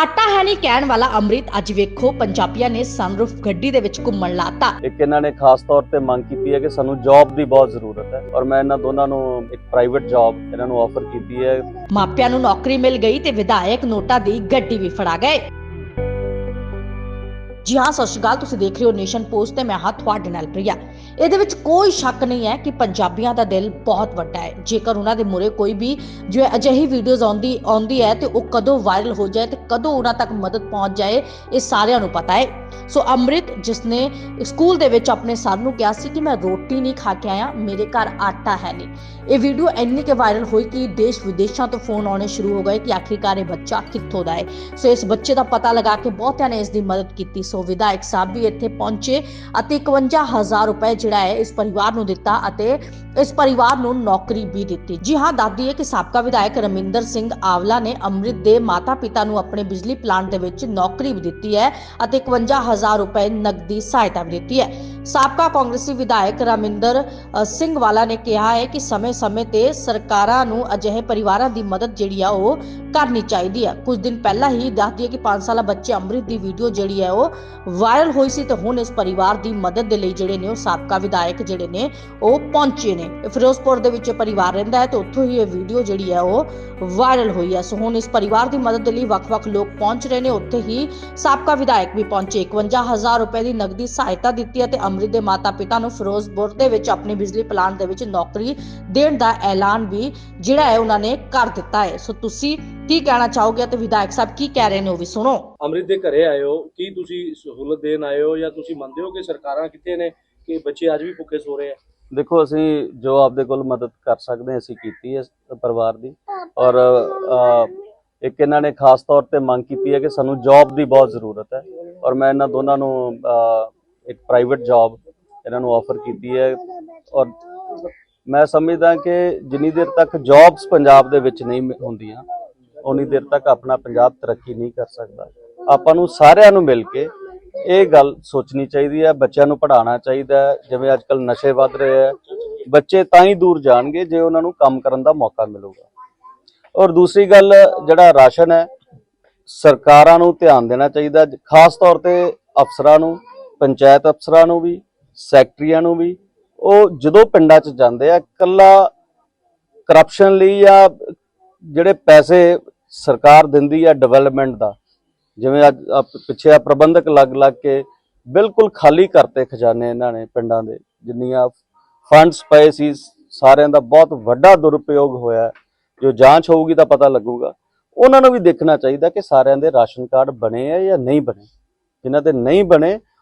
ਆਟਾ ਹੈ ਨਹੀਂ ਕਹਿਣ ਵਾਲਾ ਅੰਮ੍ਰਿਤ ਅੱਜ ਵੇਖੋ ਪੰਜਾਬੀਆਂ ਨੇ ਸਨਰੂਫ ਗੱਡੀ ਦੇ ਵਿੱਚ ਘੁੰਮਣ ਲਾਤਾ। ਇੱਕ ਇਹਨਾਂ ਨੇ ਖਾਸ ਤੌਰ ਤੇ ਮੰਗ ਕੀਤੀ ਹੈ ਕਿ ਸਾਨੂੰ ਜੌਬ ਦੀ ਬਹੁਤ ਜ਼ਰੂਰਤ ਹੈ ਔਰ ਮੈਂ ਇਹਨਾਂ ਦੋਨਾਂ ਨੂੰ ਇੱਕ ਪ੍ਰਾਈਵੇਟ ਜੌਬ ਇਹਨਾਂ ਨੂੰ ਆਫਰ ਕੀਤੀ ਹੈ। ਮਾਪਿਆਂ ਨੂੰ ਨੌਕਰੀ ਮਿਲ ਗਈ ਤੇ ਵਿਧਾਇਕ ਨੋਟਾ ਦੀ ਗੱਡੀ ਵੀ ਫੜਾ ਗਏ। ਜੀ ਹਾਂ ਸਤਿ ਸ਼੍ਰੀ ਅਕਾਲ ਤੁਸੀਂ ਦੇਖ ਰਹੇ ਹੋ ਨੇਸ਼ਨ ਪੋਸਟ ਤੇ ਮੈਂ ਹਾਂ ਤੁਹਾਡੇ ਨਾਲ ਪ੍ਰਿਆ। ਇਹਦੇ ਵਿੱਚ ਕੋਈ ਸ਼ੱਕ ਨਹੀਂ ਹੈ ਕਿ ਪੰਜਾਬੀਆਂ ਦਾ ਦਿਲ ਬਹੁਤ ਵੱਡਾ ਹੈ। ਜੇਕਰ ਉਹਨਾਂ ਦੇ ਮੁਰੇ ਕੋਈ ਵੀ ਜੋ ਅਜਿਹੀ ਵੀਡੀਓਜ਼ ਆਉਂਦੀ ਆਉਂਦੀ ਹੈ ਤੇ ਉਹ ਕਦੋਂ ਵਾਇਰਲ ਹੋ ਜਾਏ ਤੇ ਕਦੋਂ ਉਹਨਾਂ ਤੱਕ ਮਦਦ ਪਹੁੰਚ ਜਾਏ, ਇਹ ਸਾਰਿਆਂ ਨੂੰ ਪਤਾ ਹੈ। ਸੋ ਅੰਮ੍ਰਿਤ ਜਿਸ ਨੇ ਸਕੂਲ ਦੇ ਵਿੱਚ ਆਪਣੇ ਸਰ ਨੂੰ ਕਿਹਾ ਸੀ ਕਿ ਮੈਂ ਰੋਟੀ ਨਹੀਂ ਖਾ ਕੇ ਆਇਆ ਮੇਰੇ ਘਰ ਆਟਾ ਹੈ ਨਹੀਂ ਇਹ ਵੀਡੀਓ ਇੰਨੀ ਕਿ ਵਾਇਰਲ ਹੋਈ ਕਿ ਦੇਸ਼ ਵਿਦੇਸ਼ਾਂ ਤੋਂ ਫੋਨ ਆਉਣੇ ਸ਼ੁਰੂ ਹੋ ਗਏ ਕਿ ਆਖਿਰਕਾਰ ਇਹ ਬੱਚਾ ਕਿੱਥੋਂ ਦਾ ਹੈ ਸੋ ਇਸ ਬੱਚੇ ਦਾ ਪਤਾ ਲਗਾ ਕੇ ਬਹੁਤਿਆਂ ਨੇ ਇਸ ਦੀ ਮਦਦ ਕੀਤੀ ਸੋ ਵਿਧਾਇਕ ਸਾਹਿਬ ਵੀ ਇੱਥੇ ਪਹੁੰਚੇ ਅਤੇ 51000 ਰੁਪਏ ਜਿਹੜਾ ਹੈ ਇਸ ਪਰਿਵਾਰ ਨੂੰ ਦਿੱਤਾ ਅਤੇ ਇਸ ਪਰਿਵਾਰ ਨੂੰ ਨੌਕਰੀ ਵੀ ਦਿੱਤੀ ਜੀ ਹਾਂ ਦੱਸਦੀ ਹੈ ਕਿ ਸਾਬਕਾ ਵਿਧਾਇਕ ਰਮਿੰਦਰ ਸਿੰਘ ਆਵਲਾ ਨੇ ਅੰਮ੍ਰਿਤ ਦੇ ਮਾਤਾ-ਪਿਤਾ ਨੂੰ ਆਪਣੇ ਬਿਜਲੀ ਪਲਾਂਟ ਦੇ ਵਿੱਚ ਨੌਕਰੀ ਵੀ ਦਿੱਤੀ ਹੈ ਅਤੇ 51000 ਰੁਪਏ ਨਕਦੀ ਸਹਾਇਤਾ ਵੀ ਦਿੱਤੀ ਹੈ। ਸਾਬਕਾ ਕਾਂਗਰਸੀ ਵਿਧਾਇਕ ਰਮਿੰਦਰ ਸਿੰਘ ਵਾਲਾ ਨੇ ਕਿਹਾ ਹੈ ਕਿ ਸਮੇਂ-ਸਮੇਂ ਤੇ ਸਰਕਾਰਾਂ ਨੂੰ ਅਜਿਹੇ ਪਰਿਵਾਰਾਂ ਦੀ ਮਦਦ ਜਿਹੜੀ ਆ ਉਹ ਕਰਨੀ ਚਾਹੀਦੀ ਹੈ। ਕੁਝ ਦਿਨ ਪਹਿਲਾਂ ਹੀ ਦੱਸਦੀ ਹੈ ਕਿ 5 ਸਾਲਾ ਬੱਚੇ ਅੰਮ੍ਰਿਤ ਦੀ ਵੀਡੀਓ ਜਿਹੜੀ ਹੈ ਉਹ ਵਾਇਰਲ ਹੋਈ ਸੀ ਤੇ ਹੁਣ ਇਸ ਪਰਿਵਾਰ ਦੀ ਮਦਦ ਦੇ ਲਈ ਜਿਹੜੇ ਨੇ ਉਹ ਸਾਬਕਾ ਵਿਧਾਇਕ ਜਿਹੜੇ ਨੇ ਉਹ ਪਹੁੰਚੇ ਨੇ। ਫਿਰੋਜ਼ਪੁਰ ਦੇ ਵਿੱਚ ਪਰਿਵਾਰ ਰਹਿੰਦਾ ਹੈ ਤੇ ਉੱਥੋਂ ਹੀ ਇਹ ਵੀਡੀਓ ਜਿਹੜੀ ਹੈ ਉਹ ਵਾਇਰਲ ਹੋਈ ਹੈ। ਸੋ ਹੁਣ ਇਸ ਪਰਿਵਾਰ ਦੀ ਮਦਦ ਦੇ ਲਈ ਵੱਖ-ਵੱਖ ਲੋਕ ਪਹੁੰਚ ਰਹੇ ਨੇ। ਉੱਥੇ ਹੀ ਸਾਬਕਾ ਵਿਧਾਇਕ ਵੀ ਪਹੁੰਚੇ। 51000 ਰੁਪਏ ਦੀ ਨਗਦੀ ਸਹਾਇਤਾ ਦਿੱਤੀ ਹੈ ਤੇ ਅੰਮ੍ਰਿਤ ਦੇ ਮਾਤਾ-ਪਿਤਾ ਨੂੰ ਫਿਰੋਜ਼ਪੁਰ ਦੇ ਵਿੱਚ ਆਪਣੇ ਬਿਜਲੀ ਪਲਾਂਟ ਦੇ ਵਿੱਚ ਨੌਕਰੀ ਦੇਣ ਦਾ ਐਲਾਨ ਵੀ ਜਿਹੜਾ ਹੈ ਉਹਨਾਂ ਨੇ ਕਰ ਦਿੱਤਾ ਹੈ। ਸੋ ਤੁਸੀਂ ਕੀ ਕਹਿਣਾ ਚਾਹੋਗੇ ਤੇ ਵਿਧਾਇਕ ਸਾਹਿਬ ਕੀ ਕਹਿ ਰਹੇ ਨੇ ਉਹ ਵੀ ਸੁਣੋ। ਅੰਮ੍ਰਿਤ ਦੇ ਘਰੇ ਆਏ ਹੋ ਕੀ ਤੁਸੀਂ ਸਹੂਲਤ ਦੇਣ ਆਏ ਹੋ ਜਾਂ ਤੁਸੀਂ ਮੰਨਦੇ ਹੋ ਕਿ ਸਰਕਾਰਾਂ ਕਿੱਥੇ ਨੇ ਕਿ ਬੱਚੇ ਅੱਜ ਵੀ ਭੁੱਖੇ ਸੋ ਰਹੇ ਆ? ਦੇਖੋ ਅਸੀਂ ਜੋ ਆਪਦੇ ਕੋਲ ਮਦਦ ਕਰ ਸਕਦੇ ਅਸੀਂ ਕੀਤੀ ਹੈ ਇਸ ਪਰਿਵਾਰ ਦੀ। ਔਰ ਇੱਕ ਇਹਨਾਂ ਨੇ ਖਾਸ ਤੌਰ ਤੇ ਮੰਗ ਕੀਤੀ ਹੈ ਕਿ ਸਾਨੂੰ ਜੌਬ ਦੀ ਬਹੁਤ ਜ਼ਰੂਰਤ ਹੈ। ਔਰ ਮੈਂ ਇਹਨਾਂ ਦੋਨਾਂ ਨੂੰ ਇੱਕ ਪ੍ਰਾਈਵੇਟ ਜੌਬ ਇਹਨਾਂ ਨੂੰ ਆਫਰ ਕੀਤੀ ਹੈ। ਔਰ ਮੈਂ ਸਮਝਦਾ ਕਿ ਜਿੰਨੀ ਦੇਰ ਤੱਕ ਜੌਬਸ ਪੰਜਾਬ ਦੇ ਵਿੱਚ ਨਹੀਂ ਹੁੰਦੀਆਂ ਉਨੀ ਦੇਰ ਤੱਕ ਆਪਣਾ ਪੰਜਾਬ ਤਰੱਕੀ ਨਹੀਂ ਕਰ ਸਕਦਾ। ਆਪਾਂ ਨੂੰ ਸਾਰਿਆਂ ਨੂੰ ਮਿਲ ਕੇ ਇਹ ਗੱਲ ਸੋਚਣੀ ਚਾਹੀਦੀ ਹੈ, ਬੱਚਿਆਂ ਨੂੰ ਪੜ੍ਹਾਉਣਾ ਚਾਹੀਦਾ ਜਿਵੇਂ ਅੱਜ ਕੱਲ ਨਸ਼ੇ ਵੱਧ ਰਹੇ ਆ ਬੱਚੇ ਤਾਂ ਹੀ ਦੂਰ ਜਾਣਗੇ ਜੇ ਉਹਨਾਂ ਨੂੰ ਕੰਮ ਕਰਨ ਦਾ ਮੌਕਾ ਮਿਲੂਗਾ। ਔਰ ਦੂਸਰੀ ਗੱਲ, ਜਿਹੜਾ ਰਾਸ਼ਨ ਹੈ, ਸਰਕਾਰਾਂ ਨੂੰ ਧਿਆਨ ਦੇਣਾ ਚਾਹੀਦਾ, ਖਾਸ ਤੌਰ ਤੇ ਅਫਸਰਾਂ ਨੂੰ, ਪੰਚਾਇਤ ਅਫਸਰਾਂ ਨੂੰ ਵੀ, ਸੈਕਟਰੀਆਂ ਨੂੰ ਵੀ। ਉਹ ਜਦੋਂ ਪਿੰਡਾਂ 'ਚ ਜਾਂਦੇ ਆ ਕੱਲਾ ਕਰਪਸ਼ਨ ਲਈ ਜਾਂ ਜਿਹੜੇ ਪੈਸੇ ਸਰਕਾਰ ਦਿੰਦੀ ਹੈ ਡਿਵੈਲਪਮੈਂਟ ਦਾ। ਜਿਵੇਂ ਅੱਜ ਆਹ ਪਿੱਛੇ ਆ ਪ੍ਰਬੰਧਕ ਲੱਗ ਲੱਗ ਕੇ ਬਿਲਕੁਲ ਖਾਲੀ ਕਰਤੇ ਖਜ਼ਾਨੇ ਇਹਨਾਂ ਨੇ ਪਿੰਡਾਂ ਦੇ। ਜਿੰਨੀਆਂ ਫੰਡਸ ਪਏ ਸੀ, ਸਾਰਿਆਂ ਦਾ ਬਹੁਤ ਵੱਡਾ ਦੁਰਉਪਯੋਗ ਹੋਇਆ। ਜੋ ਜਾਂਚ ਹੋਊਗੀ ਤਾਂ ਪਤਾ ਲੱਗੂਗਾ। ਉਹਨਾਂ ਨੂੰ ਵੀ ਦੇਖਣਾ ਚਾਹੀਦਾ ਕਿ ਸਾਰਿਆਂ ਦੇ ਰਾਸ਼ਨ ਕਾਰਡ ਬਣੇ ਆ ਜਾਂ ਨਹੀਂ ਬਣੇ। ਜਿਨ੍ਹਾਂ ਦੇ ਨਹੀਂ ਬਣੇ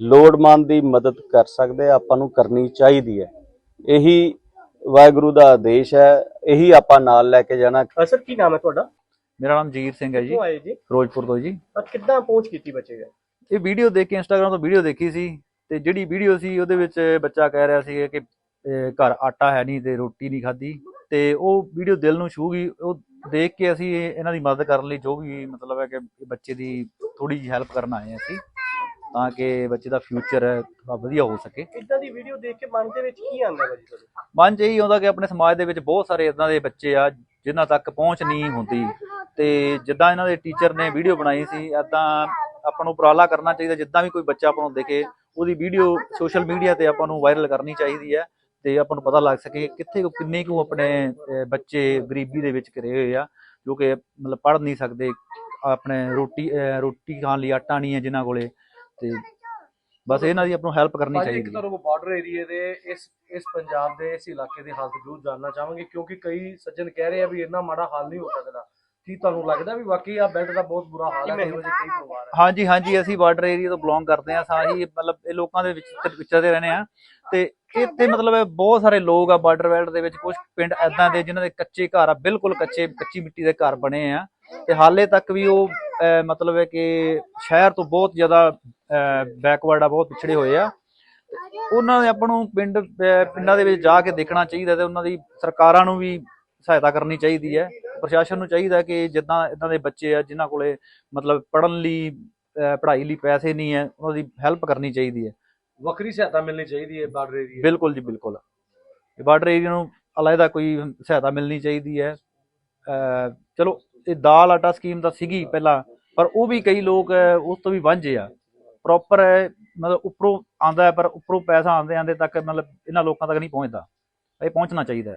ਲੋੜਵੰਦ ਦੀ ਮਦਦ ਕਰ ਸਕਦੇ ਆਪਾਂ ਨੂੰ ਕਰਨੀ ਚਾਹੀਦੀ ਹੈ। ਇਹੀ ਵਾਹਿਗੁਰੂ ਦਾ ਆਦੇਸ਼ ਹੈ ਇਹੀ ਆਪਾਂ ਨਾਲ ਲੈ ਕੇ ਜਾਣਾ। ਸਰ ਕੀ ਨਾਮ ਹੈ ਤੁਹਾਡਾ? ਮੇਰਾ ਨਾਮ ਜੀਤ ਸਿੰਘ ਹੈ ਜੀ। ਕਿਉਂ ਆਏ ਜੀ? ਫਿਰੋਜ਼ਪੁਰ ਤੋਂ ਜੀ। ਤਾਂ ਕਿੱਦਾਂ ਪਹੁੰਚ ਕੀਤੀ ਬੱਚੇ ਗਏ ਇਹ ਵੀਡੀਓ ਦੇਖ ਕੇ ਇੰਸਟਾਗ੍ਰam ਤੋਂ ਵੀਡੀਓ ਦੇਖੀ ਸੀ ਤੇ ਜਿਹੜੀ ਵੀਡੀਓ ਸੀ ਉਹਦੇ ਵਿੱਚ ਬੱਚਾ ਕਹਿ ਰਿਹਾ ਸੀ ਕਿ ਅਹ, ਘਰ ਆਟਾ ਹੈ ਨਹੀਂ ਤੇ ਰੋਟੀ ਨਹੀਂ ਖਾਧੀ ਤੇ ਉਹ ਵੀਡੀਓ ਦਿਲ ਨੂੰ ਛੂ ਗਈ। ਉਹ ਦੇਖ ਕੇ ਅਸੀਂ ਇਹ- ਇਹਨਾਂ ਦੀ ਮਦਦ ਕਰਨ ਲਈ ਜੋ ਵੀ ਮਤਲਬ ਹੈ ਕਿ ਬੱਚੇ ਦੀ ਥੋੜੀ ਜਿਹੀ ਹੈਲਪ ਕਰਨ ਆਏ ਹਾਂ ਅਸੀਂ। ਤਾਂ ਕਿ ਬੱਚੇ ਦਾ ਫਿਊਚਰ ਥੋੜਾ ਵਧੀਆ ਹੋ ਸਕੇ। ਇਦਾਂ ਦੀ ਵੀਡੀਓ ਦੇਖ ਕੇ ਮਨ ਦੇ ਵਿੱਚ ਕੀ ਆਉਂਦਾ ਭਾਜੀ ਤੁਹਾਡੇ? ਮਨ 'ਚ ਇਹੀ ਆਉਂਦਾ ਕਿ ਆਪਣੇ ਸਮਾਜ ਦੇ ਵਿੱਚ ਬਹੁਤ ਸਾਰੇ ਇਦਾਂ ਦੇ ਬੱਚੇ ਆ ਜਿਨ੍ਹਾਂ ਤੱਕ ਪਹੁੰਚ ਨਹੀਂ ਹੁੰਦੀ। ਤੇ ਜਿੱਦਾਂ ਇਹਨਾਂ ਦੇ ਟੀਚਰ ਨੇ ਵੀਡੀਓ ਬਣਾਈ ਸੀ ਇਦਾਂ ਆਪਾਂ ਨੂੰ ਉਪਰਾਲਾ ਕਰਨਾ ਚਾਹੀਦਾ ਜਿੱਦਾਂ ਵੀ ਕੋਈ ਬੱਚਾ ਆਪਾਂ ਨੂੰ ਦਿਖੇ ਉਹਦੀ ਵੀਡੀਓ ਸੋਸ਼ਲ ਮੀਡੀਆ ਤੇ ਆਪਾਂ ਨੂੰ ਵਾਇਰਲ ਕਰਨੀ ਚਾਹੀਦੀ ਹੈ ਤੇ ਆਪਾਂ ਨੂੰ ਪਤਾ ਲੱਗ ਸਕੇ ਕਿੱਥੇ ਕੁ- ਕਿੰਨੇ ਕੁ ਆਪਣੇ ਬੱਚੇ ਗਰੀਬੀ ਦੇ ਵਿੱਚ ਘਿਰੇ ਹੋਏ ਆ ਜੋ ਕਿ ਮਤਲਬ ਪੜ੍ਹ ਨਹੀਂ ਸਕਦੇ ਆਪਣੇ ਰੋਟੀ ਰੋਟੀ ਖਾਣ ਲਈ ਆਟਾ ਨਹੀਂ ਹੈ ਜਿਨ੍ਹਾਂ ਕੋਲੇ। ਤੇ ਬਸ ਇਹਨਾਂ ਦੀ ਆਪਾਂ ਨੂੰ ਹੈਲਪ ਕਰਨੀ ਭਾਜੀ ਚਾਹੀਦੀ ਇੱਕ ਹੈ ਤਰ੍ਹਾਂ ਬਾਰਡਰ ਏਰੀਏ ਦੇ ਇਸ ਇਸ ਪੰਜਾਬ ਦੇ ਇਸ ਇਲਾਕੇ ਦੇ ਹਾਲਤ ਜ਼ਰੂਰ ਜਾਨਣਾ ਚਾਹਾਂਗੇ ਕਿਉਂਕਿ ਕਈ ਸੱਜਣ ਕਹਿ ਰਹੇ ਆ ਵੀ ਇੰਨਾ ਮਾੜਾ ਹਾਲ ਨਹੀਂ ਹੋ ਸਕਦਾ। ਕੀ ਤੁਹਾਨੂੰ ਲੱਗਦਾ ਵੀ ਵਾਕਈ ਆ ਬੈਲਟ ਦਾ ਬਹੁਤ ਬੁਰਾ ਹਾਲ ਹੈ ਇਹੋ ਜਿਹੇ ਕਈ ਪਰਿਵਾਰ ਹੈ? ਹਾਂਜੀ ਹਾਂਜੀ ਅਸੀਂ ਬਾਰਡਰ ਏਰੀਆ ਤੋਂ ਬਿਲੋਂਗ ਕਰਦੇ ਆ ਸਾਹੀ ਮਤਲਬ ਇਹ ਲੋਕਾਂ ਦੇ ਵਿੱਚ ਵਿਚ- ਵਿਚਰਦੇ ਰਹਿੰਦੇ ਆ ਤੇ ਇੱਥੇ ਮਤਲਬ ਇਹ ਬਹੁਤ ਸਾਰੇ ਲੋਕ ਆ ਬਾਰਡਰ ਬੈਲਟ ਦੇ ਵਿੱਚ ਕੁਝ ਪਿੰਡ ਐਦਾਂ ਦੇ ਜਿਨ੍ਹਾਂ ਦੇ ਕੱਚੇ ਘਰ ਆ ਬਿਲਕੁਲ ਕੱਚੇ ਕੱਚੀ ਮਿੱਟੀ ਦੇ ਘਰ ਬਣੇ ਆ। ਤੇ ਹਾਲੇ ਤੱਕ ਵੀ ਉਹ ਅਹ, ਮਤਲਬ ਹੈ ਕਿ ਸ਼ਹਿਰ ਤੋਂ ਬਹੁਤ ਜ਼ਿਆਦਾ ਬੈਕਵਰਡ ਆ ਬਹੁਤ ਪਿਛੜੇ ਹੋਏ ਆ। ਉਹਨਾਂ ਦੇ ਆਪਾਂ ਨੂੰ ਪਿੰਡ ਪਿੰਡਾਂ ਦੇ ਵਿੱਚ ਜਾ ਕੇ ਦੇਖਣਾ ਚਾਹੀਦਾ ਤੇ ਉਹਨਾਂ ਦੀ ਸਰਕਾਰਾਂ ਨੂੰ ਵੀ ਸਹਾਇਤਾ ਕਰਨੀ ਚਾਹੀਦੀ ਹੈ। ਪ੍ਰਸ਼ਾਸਨ ਨੂੰ ਚਾਹੀਦਾ ਕਿ ਜਿੱਦਾਂ ਇਦਾਂ ਦੇ ਬੱਚੇ ਆ ਜਿਨ੍ਹਾਂ ਕੋਲੇ ਮਤਲਬ ਪੜਨ ਲਈ ਪੜ੍ਹਾਈ ਲਈ ਪੈਸੇ ਨਹੀਂ ਹੈ ਉਹਨਾਂ ਦੀ ਹੈਲਪ ਕਰਨੀ ਚਾਹੀਦੀ ਹੈ। ਵੱਖਰੀ ਸਹਾਇਤਾ ਮਿਲਣੀ ਚਾਹੀਦੀ ਹੈ ਬਾਰਡਰ ਏਰੀਏ ਬਿਲਕੁਲ ਜੀ ਬਿਲਕੁਲ। ਬਾਰਡਰ ਏਰੀਆ ਨੂੰ ਅਲਾਇਦਾ ਕੋਈ ਸਹਾਇਤਾ ਮਿਲਣੀ ਚਾਹੀਦੀ ਹੈ। ਚਲੋ ਇਹ ਦਾਲ ਆਟਾ ਸਕੀਮ ਤਾਂ ਸੀਗੀ ਪਹਿਲਾਂ ਪਰ ਉਹ ਵੀ ਕਈ ਲੋਕ ਉਸ ਤੋਂ ਵੀ ਵਾਂਝੇ ਆ। ਪ੍ਰੋਪਰ ਮਤਲਬ ਉੱਪਰੋਂ ਆਂਦਾ ਪਰ ਉੱਪਰੋਂ ਪੈਸਾ ਆਂਦੇ ਆਂਦੇ ਤੱਕ ਮਤਲਬ ਇਹਨਾਂ ਲੋਕਾਂ ਤੱਕ ਨਹੀਂ ਪਹੁੰਚਦਾ। ਇਹ ਪਹੁੰਚਣਾ ਚਾਹੀਦਾ